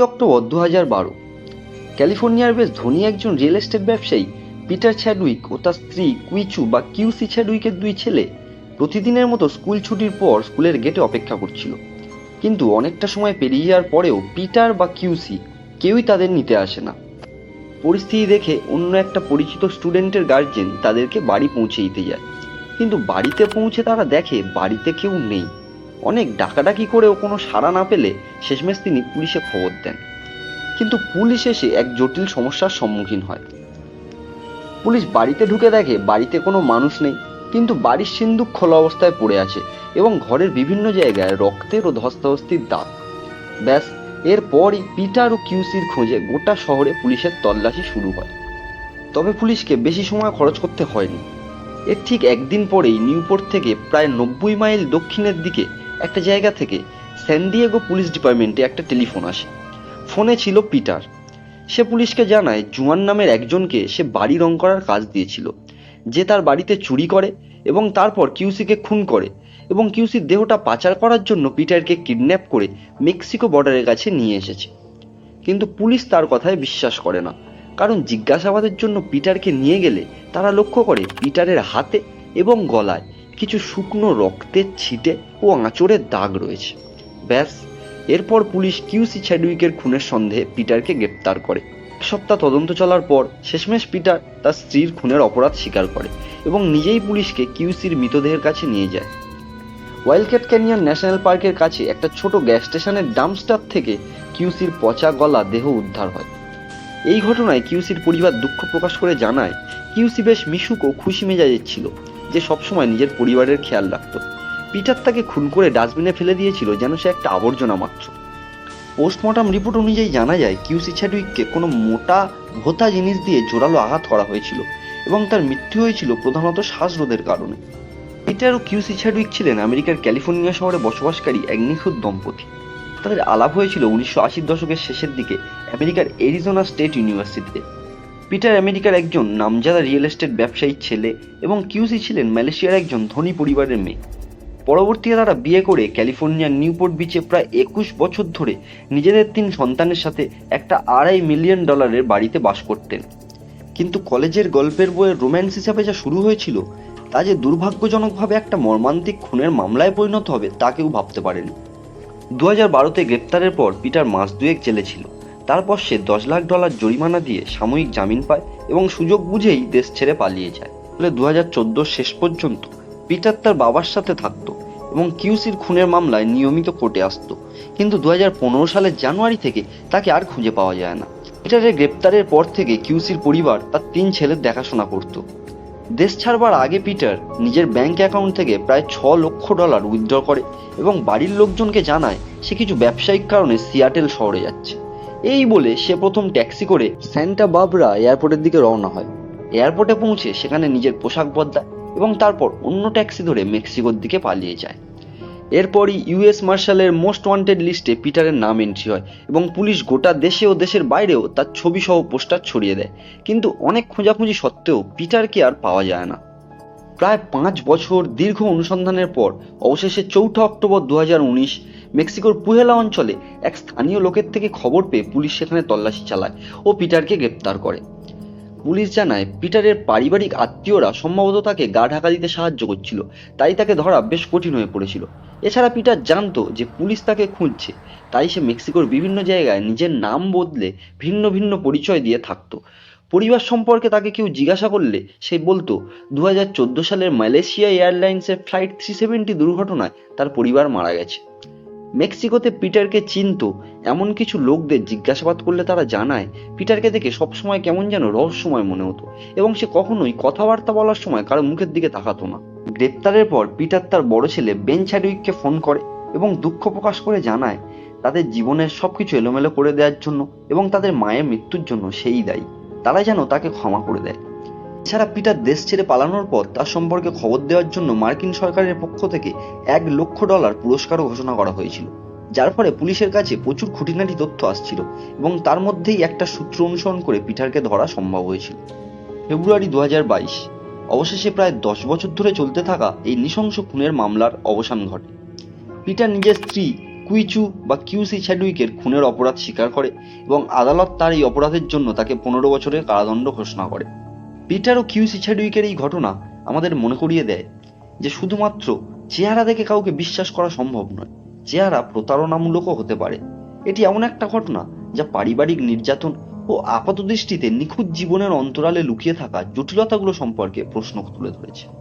October দু হাজার বারো। ক্যালিফোর্নিয়ার বেশ ধনী একজন রিয়েল এস্টেট ব্যবসায়ী, পিটার ছ্যাডউইক ও তার স্ত্রী কুইচু বা কিউসি ছ্যাডউইকের দুই ছেলে প্রতিদিনের মতো স্কুল ছুটির পর স্কুলের গেটে অপেক্ষা করছিল। কিন্তু অনেকটা সময় পেরিয়ে যাওয়ার পরেও পিটার বা কিউসি কেউই তাদের নিতে আসে না। পরিস্থিতি দেখে অন্য একটা পরিচিত স্টুডেন্টের গার্জেন তাদেরকে বাড়ি পৌঁছে দিতে যায়। কিন্তু বাড়িতে পৌঁছে তারা দেখে বাড়িতে কেউ নেই। অনেক ডাকাডাকি করেও কোনো সাড়া না পেলে শেষমেশ তিনি পুলিশে খবর দেন। কিন্তু পুলিশ এসে এক জটিল সমস্যার সম্মুখীন হয়। পুলিশ বাড়িতে ঢুকে দেখে বাড়িতে কোনো মানুষ নেই, কিন্তু বাড়ির সিন্দুক খোলা অবস্থায় পড়ে আছে এবং ঘরের বিভিন্ন জায়গায় রক্তের ও ধস্তাধস্তির দাগ। ব্যাস, এরপরই পিটার ও কিউসির খোঁজে গোটা শহরে পুলিশের তল্লাশি শুরু হয়। তবে পুলিশকে বেশি সময় খরচ করতে হয়নি। এর ঠিক একদিন পরেই নিউপোর্ট থেকে প্রায় নব্বই মাইল দক্ষিণের দিকে একটা জায়গা থেকে স্যান্ডিয়েগো পুলিশ ডিপার্টমেন্টে একটা টেলিফোন আসে। ফোনে ছিল পিটার। সে পুলিশকে জানায়, জুয়ান নামের একজনকে সে বাড়ি রং করার কাজ দিয়েছিল। যে তার বাড়িতে চুরি করে এবং তারপর কিউসিকে খুন করে এবং কিউসির দেহটা পাচার করার জন্য পিটারকে কিডন্যাপ করে মেক্সিকো বর্ডারের কাছে নিয়ে এসেছে। কিন্তু পুলিশ তার কথায় বিশ্বাস করে না, কারণ জিজ্ঞাসাবাদের জন্য পিটারকে নিয়ে গেলে তারা লক্ষ্য করে পিটারের হাতে এবং গলায় কিছু শুকনো রক্তের ছিটে ও আঁচড়ের দাগ রয়েছে। ব্যাস, এরপর পুলিশ কিউসি ছ্যাডউইকের খুনের সন্দেহে পিটারকে গ্রেপ্তার করে। এক সপ্তাহ তদন্ত চলার পর শেষমেশ পিটার তার স্ত্রীর খুনের অপরাধ স্বীকার করে এবং নিজেই পুলিশকে কিউসির মৃতদেহের কাছে নিয়ে যায়। ওয়াইল্ডক্যাট ক্যানিয়ন ন্যাশনাল পার্কের কাছে একটা ছোট গ্যাস স্টেশনের ডাম্পস্টার থেকে কিউসির পচা গলা দেহ উদ্ধার হয়। এই ঘটনায় কিউসির পরিবার দুঃখ প্রকাশ করে জানায়, কিউসি বেশ মিশুক ও খুশি মেজাজের ছিল। যে সবসময় নিজের পরিবারের খেয়াল রাখত। পিটার তাকে খুন করে ডাস্টবিনে ফেলে দিয়েছিল যেন সে একটা আবর্জনা মাত্র। পোস্টমর্টম রিপোর্ট অনুযায়ী জানা যায় কিউসি ছ্যাডউইককে কোনো মোটা, ভোতা জিনিস দিয়ে জোরালো আঘাত করা হয়েছিল এবং তার মৃত্যু হয়েছিল প্রধানত শ্বাসরোধের কারণে। পিটার ও কিউসি ছ্যাডউইক ছিলেন আমেরিকার ক্যালিফোর্নিয়া শহরে বসবাসকারী এক নিখুঁত দম্পতি। তাদের আলাপ হয়েছিল উনিশশো আশির দশকের শেষের দিকে আমেরিকার এরিজোনা স্টেট ইউনিভার্সিটিতে। পিটার আমেরিকার একজন নামজাদা রিয়েল এস্টেট ব্যবসায়ীর ছেলে এবং কিউসি ছিলেন মালয়েশিয়ার একজন ধনী পরিবারের মেয়ে। পরবর্তীতে তারা বিয়ে করে ক্যালিফোর্নিয়ার নিউপোর্ট বিচে প্রায় একুশ বছর ধরে নিজেদের তিন সন্তানের সাথে একটা আড়াই মিলিয়ন ডলারের বাড়িতে বাস করতেন। কিন্তু কলেজের গল্পের বইয়ের রোম্যান্স হিসাবে যা শুরু হয়েছিল, তা যে দুর্ভাগ্যজনকভাবে একটা মর্মান্তিক খুনের মামলায় পরিণত হবে তা কেউ ভাবতে পারেনি। দু হাজার বারোতে গ্রেপ্তারের পর পিটার মাস দুয়েক জেলে ছিল। তারপর সে দশ লাখ ডলার জরিমানা দিয়ে সাময়িক জামিন পায় এবং সুযোগ বুঝেই দেশ ছেড়ে পালিয়ে যায়। ফলে দু হাজার শেষ পর্যন্ত পিটার তার বাবার সাথে থাকত এবং কিউসির খুনের মামলায় নিয়মিত কোর্টে আসতো। কিন্তু দু হাজার পনেরো সালের জানুয়ারি থেকে তাকে আর খুঁজে পাওয়া যায় না। পিটারের গ্রেপ্তারের পর থেকে কিউসির পরিবার তার তিন ছেলের দেখাশোনা করত। দেশ ছাড়বার আগে পিটার নিজের ব্যাংক অ্যাকাউন্ট থেকে প্রায় ছ লক্ষ ডলার উইথড্র করে এবং বাড়ির লোকজনকে জানায় সে কিছু ব্যবসায়িক কারণে সিয়াটেল শহরে যাচ্ছে। এই বলে সে প্রথম ট্যাক্সি করে স্যান্টা বাবরা এয়ারপোর্টের দিকে রওনা হয়। এয়ারপোর্টে পৌঁছে সেখানে নিজের পোশাক বদলায় এবং তারপর অন্য ট্যাক্সি ধরে মেক্সিকোর দিকে পালিয়ে যায়। এরপরই ইউএস মার্শালের মোস্ট ওয়ান্টেড লিস্টে পিটারের নাম এন্ট্রি হয় এবং পুলিশ গোটা দেশে ও দেশের বাইরেও তার ছবি সহ পোস্টার ছড়িয়ে দেয়। কিন্তু অনেক খোঁজাখুঁজি সত্ত্বেও পিটারকে আর পাওয়া যায় না। প্রায় পাঁচ বছর দীর্ঘ অনুসন্ধানের পর, অবশেষে চৌঠা অক্টোবর দুহাজার উনিশ, মেক্সিকোর পুহেলা অঞ্চলে এক স্থানীয় লোকের থেকে খবর পেয়ে পুলিশ সেখানে তল্লাশি চালায় ও পিটারকে গ্রেপ্তার করে। পুলিশ জানায়, পিটারের পারিবারিক আত্মীয়রা সম্ভবত তাকে গা ঢাকা দিতে সাহায্য করছিল, তাই তাকে ধরা বেশ কঠিন হয়ে পড়েছিল। এছাড়া পিটার জানতো যে পুলিশ তাকে খুঁজছে, তাই সে মেক্সিকোর বিভিন্ন জায়গায় নিজের নাম বদলে ভিন্ন ভিন্ন পরিচয় দিয়ে থাকতো। পরিবার সম্পর্কে তাকে কেউ জিজ্ঞাসা করলে সে বলতো দু হাজার চোদ্দ সালের মালয়েশিয়া এয়ারলাইন্সের ফ্লাইট থ্রি সেভেন্টি দুর্ঘটনায় তার পরিবার মারা গেছে। মেক্সিকোতে পিটারকে চিনত, এমন কিছু লোকদের জিজ্ঞাসাবাদ করলে তারা জানায়, পিটারকে দেখে সবসময় কেমন যেন রহস্যময় মনে হতো এবং সে কখনোই কথাবার্তা বলার সময় কারও মুখের দিকে তাকাতো না। গ্রেপ্তারের পর পিটার তার বড় ছেলে বেন ছ্যাডউইককে ফোন করে এবং দুঃখ প্রকাশ করে জানায়, তাদের জীবনের সবকিছু এলোমেলো করে দেওয়ার জন্য এবং তাদের মায়ের মৃত্যুর জন্য সেই দায়ী। তারা যেন তাকে ক্ষমা করে দেয়। এছাড়া পিটার দেশ ছেড়ে পালানোর পর তার সম্পর্কে খবর দেওয়ার জন্য মার্কিন সরকারের পক্ষ থেকে এক লক্ষ ডলার পুরস্কারও ঘোষণা করা হয়েছিল, যার ফলে পুলিশের কাছে প্রচুর খুঁটিনাটি তথ্য আসছিল এবং তার মধ্যেই একটা সূত্র অনুসরণ করে পিটারকে ধরা সম্ভব হয়েছিল। ফেব্রুয়ারি দু হাজার বাইশ, অবশেষে প্রায় দশ বছর ধরে চলতে থাকা এই নৃশংস খুনের মামলার অবসান ঘটে। পিটার নিজের স্ত্রী কুইচু বা কিউসি চ্যাডউইকের খুনের অপরাধ স্বীকার করে এবং আদালত তার এই অপরাধের জন্য তাকে পনেরো বছরের কারাদণ্ড ঘোষণা করে। পিটার ও কিউসি চ্যাডউইকের এই ঘটনা আমাদের মনে করিয়ে দেয় যে শুধুমাত্র চেহারা দেখে কাউকে বিশ্বাস করা সম্ভব নয়, চেহারা প্রতারণামূলকও হতে পারে। এটি এমন একটা ঘটনা যা পারিবারিক নির্যাতন ও আপাতদৃষ্টিতে নিখুঁত জীবনের অন্তরালে লুকিয়ে থাকা জটিলতাগুলো সম্পর্কে প্রশ্ন তুলে ধরেছে।